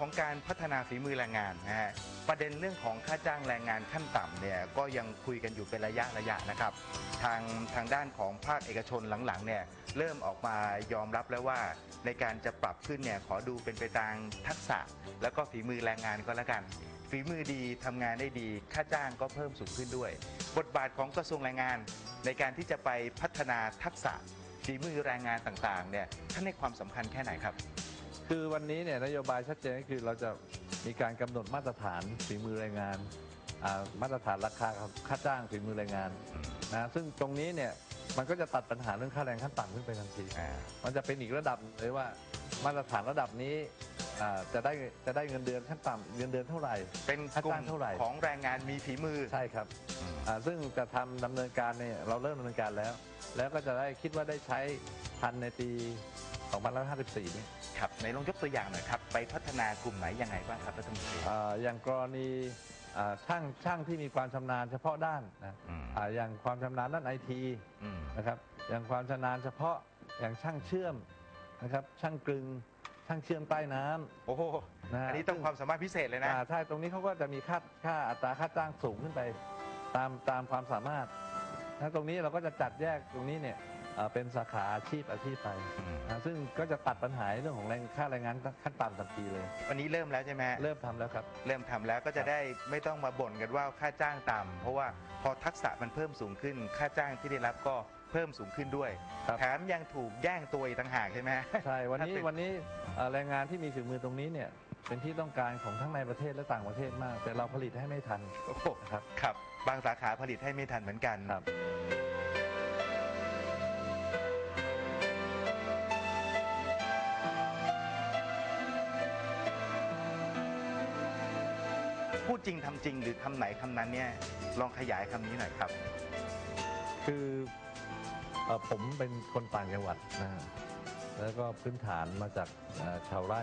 ของการพัฒนาฝีมือแรงงานนะฮะประเด็นเรื่องของค่าจ้างแรงงานขั้นต่ำเนี่ยก็ยังคุยกันอยู่เป็นระยะระยะนะครับ ทางทางด้านของภาคเอกชนหลังๆเนี่ยเริ่มออกมายอมรับแล้วว่า ในการจะปรับขึ้นเนี่ยขอดูเป็นไปตามทักษะ แล้วก็ฝีมือแรงงานก็แล้วกันฝีมือดีทำงานได้ดี ค่าจ้างก็เพิ่มสูงขึ้นด้วย บทบาทของกระทรวงแรงงาน ในการที่จะไปพัฒนาทักษะฝีมือแรงงานต่างๆเนี่ยท่านให้ความสำคัญแค่ไหนครับ คือวันนี้เนี่ยนโยบายชัดเจนก็คือเราจะมีการกำหนดมาตรฐานฝีมือแรงงานอ่ามาตรฐานราคาค่าจ้างฝีมือแรงงานนะซึ่งตรงนี้เนี่ยมันก็จะตัดปัญหาเรื่องค่าแรงขั้นต่ำขึ้นไปทันที อ่ามันจะเป็นอีกระดับเลยว่ามาตรฐานระดับนี้อ่าจะได้จะได้เงินเดือนขั้นต่ำเงินเดือนเท่าไหร่ เป็นกลุ่ค่าจ้ามงเท่าไหร่ ของแรงงานมีฝีมือ ใช่ครับอืมอ่าซึ่งจะทำดำเนินการเนี่ยเราเริ่มดำเนินการแล้ว แล้วก็จะได้คิดว่าได้ใช้ทันในปี 2554นี้ครับในลองยกตัวอย่างหน่อยครับไปพัฒนากลุ่มไหนยังไงบ้างครับรัฐมนตรีอ่าอย่างกรณีอ่าช่างช่างที่มีความชำนาญเฉพาะด้านนะอืม อ่าอย่างความชำนาญด้านไอที อืม นะครับอย่างความชำนาญเฉพาะอย่างช่างเชื่อมนะครับช่างกลึงช่างเชื่อมใต้น้ำ โอ้โหนะฮะอันนี้ต้องความสามารถพิเศษเลยนะ อ่าใช่ตรงนี้เขาก็จะมีค่าค่าอัตราค่าจ้างสูงขึ้นไปตามตามความสามารถนะตรงนี้เราก็จะจัดแยกตรงนี้เนี่ย อ่าเป็นสาขาอาชีพอาชีพไปอืม นะซึ่งก็จะตัดปัญหาเรื่องของแรงค่าแรงงานขั้นต่ำทันทีเลย วันนี้เริ่มแล้วใช่ไหมฮะเริ่มทำแล้วครับ เริ่มทำแล้วก็จะได้ไม่ต้องมาบ่นกันว่าค่าจ้างต่ำเพราะว่าพอทักษะมันเพิ่มสูงขึ้น ค่าจ้างที่ได้รับก็เพิ่มสูงขึ้นด้วย ครับ แถมยังถูกแย่งตัวอีกต่างหากใช่ไหมฮะ ใช่ วันนี้ถ้าเป็น วันนี้เอ่อแรงงานที่มีฝีมือตรงนี้เนี่ยเป็นที่ต้องการของทั้งในประเทศและต่างประเทศมาก แต่เราผลิตให้ไม่ทันโอ้โหนะครับ ครับ บางสาขาผลิตให้ไม่ทันเหมือนกัน ครับ พูดจริงทำจริงหรือคำไหนคำนั้นเนี่ยลองขยายคำนี้หน่อยครับ คือเอ่อผมเป็นคนต่างจังหวัดนะฮะแล้วก็พื้นฐานมาจากเอ่อชาวไร่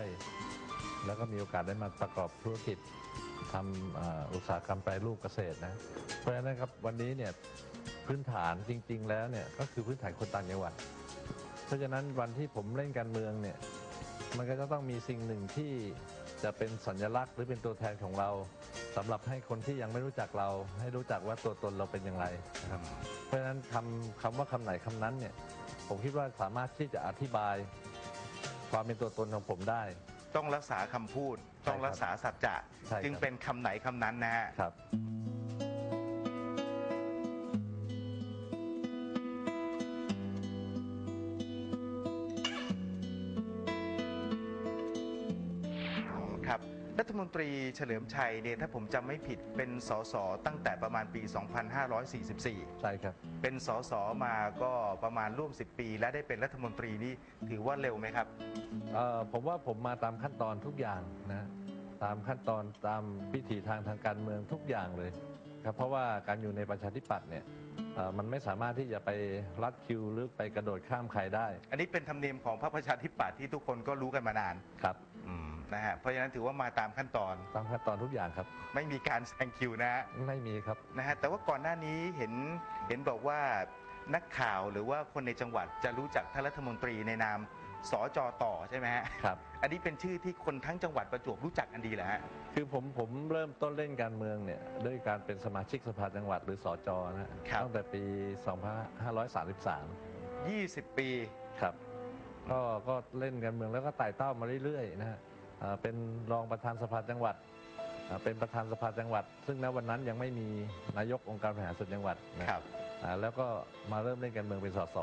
แล้วก็มีโอกาสได้มาประกอบธุรกิจทำเอ่ออุตสาหกรรมแปรรูปเกษตรนะ เพราะฉะนั้นครับวันนี้เนี่ยพื้นฐานจริง ๆ แล้วเนี่ยก็คือพื้นฐานคนต่างจังหวัด เพราะฉะนั้นวันที่ผมเล่นการเมืองเนี่ยมันก็จะต้องมีสิ่งหนึ่งที่จะเป็นสัญลักษณ์หรือเป็นตัวแทนของเรา สำหรับให้คนที่ยังไม่รู้จักเรา ให้รู้จักว่าตัวตนเราเป็นอย่างไรนะครับเพราะฉะนั้นคำคำว่าคำไหนคำนั้นเนี่ยผมคิดว่าสามารถที่จะอธิบาย ความเป็นตัวตนของผมได้ ต้องรักษาคำพูด ต้องรักษาสัจจะ ใช่ครับ จึงเป็นคำไหนคำนั้นนะฮะ ครับครับ รัฐมนตรีเฉลิมชัยเนี่ยถ้าผมจำไม่ผิดเป็นสสตั้งแต่ประมาณปี 2544 ใช่ครับ เป็นสสมาก็ประมาณร่วม 10 ปี และได้เป็นรัฐมนตรีนี่ถือว่าเร็วไหมครับเอ่อผมว่าผมมาตามขั้นตอนทุกอย่างนะตามขั้นตอนตามพิธีทางทางการเมืองทุกอย่างเลยครับเพราะว่าการอยู่ในประชาธิปัตย์เนี่ยเอ่อมันไม่สามารถที่จะไปรัดคิวหรือไปกระโดดข้ามใครได้ อันนี้เป็นธรรมเนียมของพรรคประชาธิปัตย์ที่ทุกคนก็รู้กันมานานครับอืม นะฮะเพราะฉะนั้นถือว่ามาตามขั้นตอน ตามขั้นตอนทุกอย่างครับ ไม่มีการแซงคิวนะฮะไม่มีครับ นะฮะแต่ว่าก่อนหน้านี้เห็นเห็นบอกว่านักข่าวหรือว่าคนในจังหวัดจะรู้จักท่านรัฐมนตรีในนามสจต่อใช่ไหมฮะครับ อันนี้เป็นชื่อที่คนทั้งจังหวัดประจวบรู้จักกันดีแหละฮะคือผมผมเริ่มต้นเล่นการเมืองเนี่ยด้วยการเป็นสมาชิกสภาจังหวัดหรือสอจนะฮะตั้งแต่ปี 2533 20 ปี ครับ ก็ก็เล่นการเมืองแล้วก็ไต่เต้ามาเรื่อยๆนะฮะอ่า เป็นรองประธานสภาจังหวัดอ่าเป็นประธานสภาจังหวัด ซึ่งณวันนั้นยังไม่มีนายกองค์การบริหารส่วนจังหวัดนะครับอ่าแล้วก็มาเริ่มเล่นการเมืองเป็นสส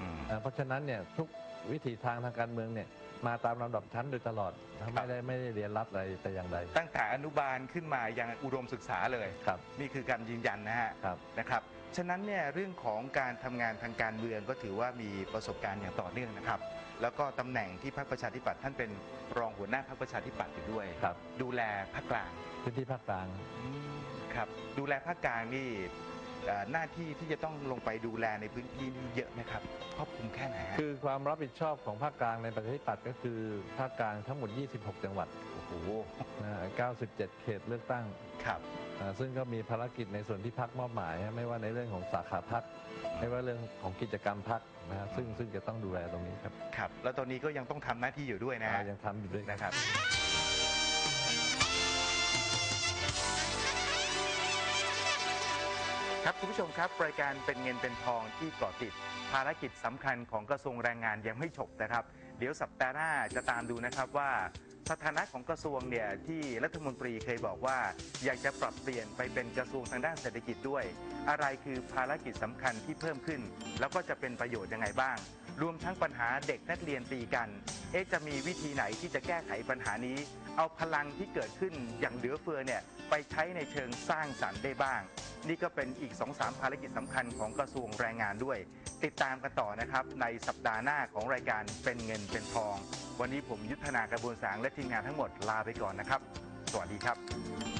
อืมอ่าเพราะฉะนั้นเนี่ยทุกวิถีทางทางการเมืองเนี่ยมาตามลำดับชั้นโดยตลอดนะไม่ได้ไม่ได้เรียนรับอะไรแต่อย่างใดตั้งแต่อนุบาลขึ้นมายังอุดมศึกษาเลยครับนี่คือการยืนยันนะฮะครับนะครับ ฉะนั้นเนี่ยเรื่องของการทำงานทางการเมืองก็ถือว่ามีประสบการณ์อย่างต่อเนื่องนะครับ แล้วก็ตำแหน่งที่พรรคประชาธิปัตย์ท่านเป็นรองหัวหน้าพรรคประชาธิปัตย์อยู่ด้วยครับ ดูแลภาคกลางพื้นที่ภาคกลางครับ ดูแลภาคกลางนี่เอ่อหน้าที่ที่จะต้องลงไปดูแลในพื้นที่นี่เยอะไหมครับครอบคลุมแค่ไหนฮะคือความรับผิดชอบของภาคกลางในประชาธิปัตย์ก็คือภาคกลางทั้งหมด 26 จังหวัด โอ้โหนะฮะ97 เขตเลือกตั้ง ครับอ่า ซึ่งก็มีภารกิจในส่วนที่พักมอบหมายไม่ว่าในเรื่องของสาขาพักไม่ว่าเรื่องของกิจกรรมพักนะฮะซึ่งซึ่งจะต้องดูแลตรงนี้ครับครับ แล้วตอนนี้ก็ยังต้องทำหน้าที่อยู่ด้วยนะยังทำอยู่ด้วยนะครับ ครับคุณผู้ชมครับรายการเป็นเงินเป็นทองที่เกาะติด ภารกิจสำคัญของกระทรวงแรงงานยังไม่จบนะครับ เดี๋ยวสัปดาห์หน้าจะตามดูนะครับว่า สถานะของกระทรวงเนี่ยที่รัฐมนตรีเคยบอกว่า อยากจะปรับเปลี่ยนไปเป็นกระทรวงทางด้านเศรษฐกิจด้วย อะไรคือภารกิจสำคัญที่เพิ่มขึ้น แล้วก็จะเป็นประโยชน์ยังไงบ้าง รวมทั้งปัญหาเด็กนักเรียนตีกัน เอ๊ะจะมีวิธีไหนที่จะแก้ไขปัญหานี้ เอาพลังที่เกิดขึ้นอย่างเหลือเฟือเนี่ยไปใช้ในเชิงสร้างสรรค์ได้บ้าง นี่ก็เป็นอีก 2-3 ภารกิจสำคัญของกระทรวงแรงงานด้วย ติดตามกันต่อนะครับในสัปดาห์หน้าของรายการเป็นเงินเป็นทอง วันนี้ผมยุทธนากระบวนแสางและทีมงานทั้งหมดลาไปก่อนนะครับ สวัสดีครับ